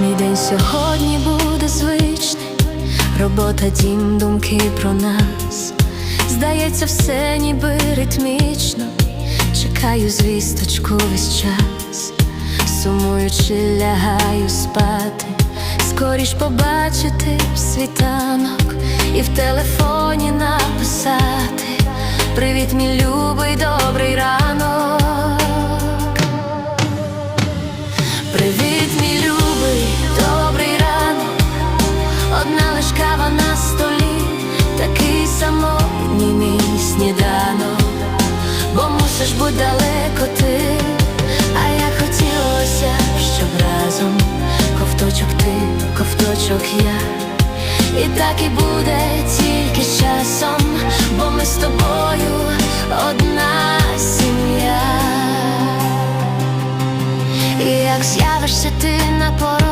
Мій день сьогодні буде звичний, робота, дім, думки про нас. Здається, все ніби ритмічно. Чекаю звісточку весь час, сумуючи, лягаю спати, скоріш побачити світанок і в телефоні написати Привіт, мій любий, добрий ранок. Привіт, самотній мій сніданок, бо мусиш бути далеко ти, а я хотілося, щоб разом ковточок ти, ковточок я. І так і буде тільки з часом, бо ми з тобою одна сім'я. І як з'явишся ти на порозі